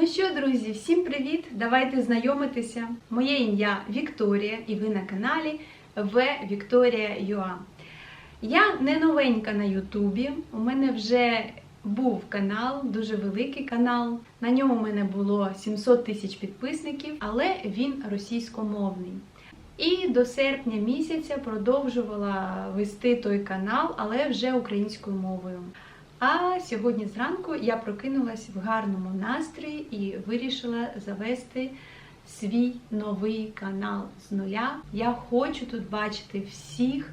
Ну що, друзі, всім привіт! Давайте знайомитися. Моє ім'я Вікторія, і ви на каналі В Вікторія Юа. Я не новенька на Ютубі. У мене вже був канал, дуже великий канал. На ньому у мене було 700 тисяч підписників, але він російськомовний. І до серпня місяця продовжувала вести той канал, але вже українською мовою. А сьогодні зранку я прокинулась в гарному настрої і вирішила завести свій новий канал з нуля. Я хочу тут бачити всіх,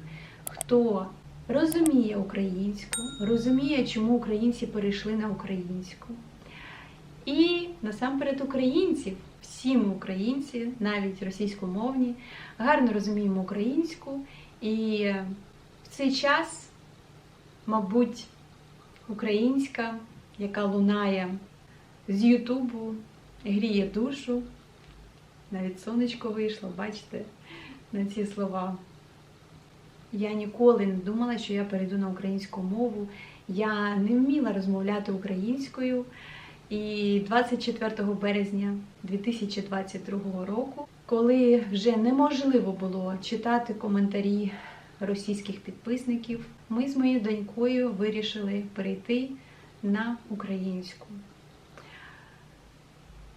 хто розуміє українську, розуміє, чому українці перейшли на українську. І насамперед українців, всі ми українці, навіть російськомовні, гарно розуміємо українську. І в цей час, мабуть, українська, яка лунає з Ютубу, гріє душу. Навіть сонечко вийшло, бачите, на ці слова. Я ніколи не думала, що я перейду на українську мову. Я не вміла розмовляти українською. І 24 березня 2022 року, коли вже неможливо було читати коментарі російських підписників, ми з моєю донькою вирішили перейти на українську.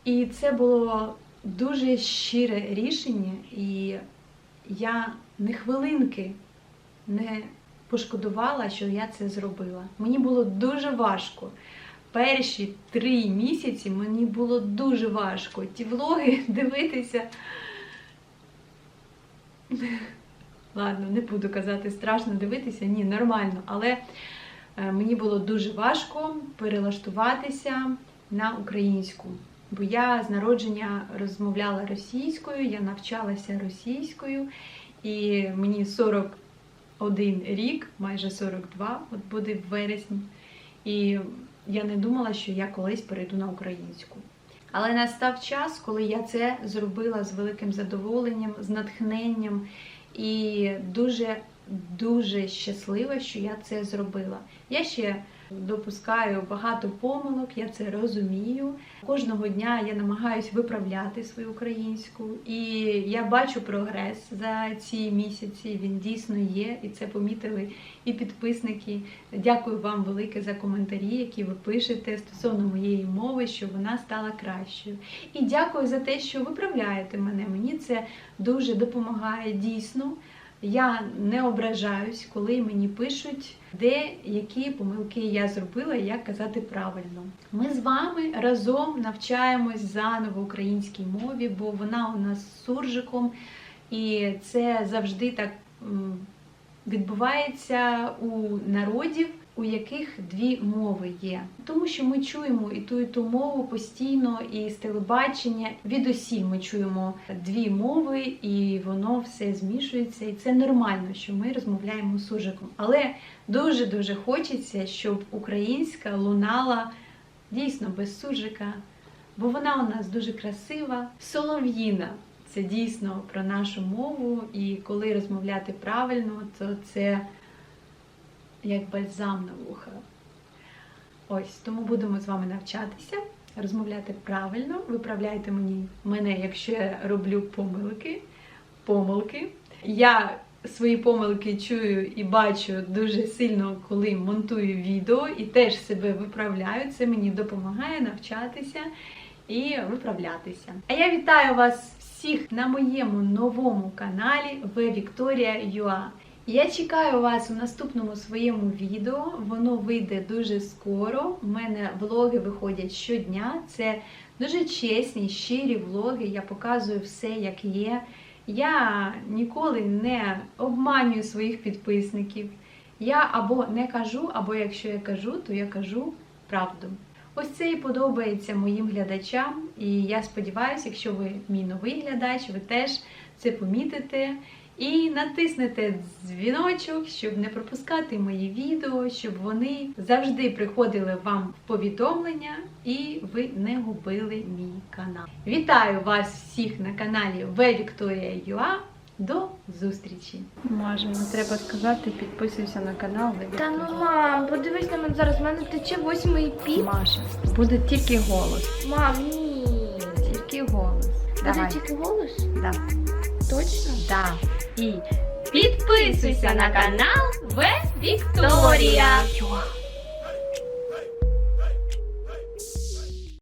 І це було дуже щире рішення, і я не хвилинки не пошкодувала, що я це зробила. Мені було дуже важко. Перші три місяці мені було дуже важко ті влоги дивитися. Ладно, не буду казати, страшно дивитися, ні, нормально. Але е, мені було дуже важко перелаштуватися на українську. Бо я з народження розмовляла російською, я навчалася російською, і мені 41 рік, майже 42, от буде в вересні. І я не думала, що я колись перейду на українську. Але настав час, коли я це зробила з великим задоволенням, з натхненням і дуже дуже щаслива, що я це зробила. Я ще допускаю багато помилок, я це розумію. Кожного дня я намагаюся виправляти свою українську, і я бачу прогрес за ці місяці. Він дійсно є, і це помітили і підписники. Дякую вам велике за коментарі, які ви пишете стосовно моєї мови, що вона стала кращою. І дякую за те, що виправляєте мене. Мені це дуже допомагає дійсно. Я не ображаюсь, коли мені пишуть, де які помилки я зробила і як казати правильно. Ми з вами разом навчаємось заново українській мові, бо вона у нас суржиком, і це завжди так відбувається у народів, у яких дві мови є. Тому що ми чуємо і ту, і ту мову постійно, і з телебачення від усі ми чуємо дві мови, і воно все змішується. І це нормально, що ми розмовляємо суржиком. Але дуже-дуже хочеться, щоб українська лунала дійсно без суржика, бо вона у нас дуже красива, солов'їна. Це дійсно про нашу мову, і коли розмовляти правильно, то це як бальзам на вуха. Ось, тому будемо з вами навчатися, розмовляти правильно. Виправляйте мені мене, якщо я роблю помилки. помилки. Я свої помилки чую і бачу дуже сильно, коли монтую відео, і теж себе виправляю. Це мені допомагає навчатися і виправлятися. А я вітаю вас всіх на моєму новому каналі В Вікторія Юа. Я чекаю вас у наступному своєму відео. Воно вийде дуже скоро. У мене влоги виходять щодня. Це дуже чесні, щирі влоги. Я показую все, як є. Я ніколи не обманюю своїх підписників. Я або не кажу, або якщо я кажу, то я кажу правду. Ось це і подобається моїм глядачам, і я сподіваюся, якщо ви мій новий глядач, ви теж це помітите. І натиснете дзвіночок, щоб не пропускати мої відео, щоб вони завжди приходили вам в повідомлення і ви не губили мій канал. Вітаю вас всіх на каналі Юа. До зустрічі! Може, не треба сказати, підписуйся на канал. Та ну мам, подивись на мене зараз, в мене тече восьмий піт. Маша, буде тільки голос. Мам, ні. Тільки голос. Буде Давай. тільки голос? Да. Точно? Да. І Підписуйся на канал В Вікторія.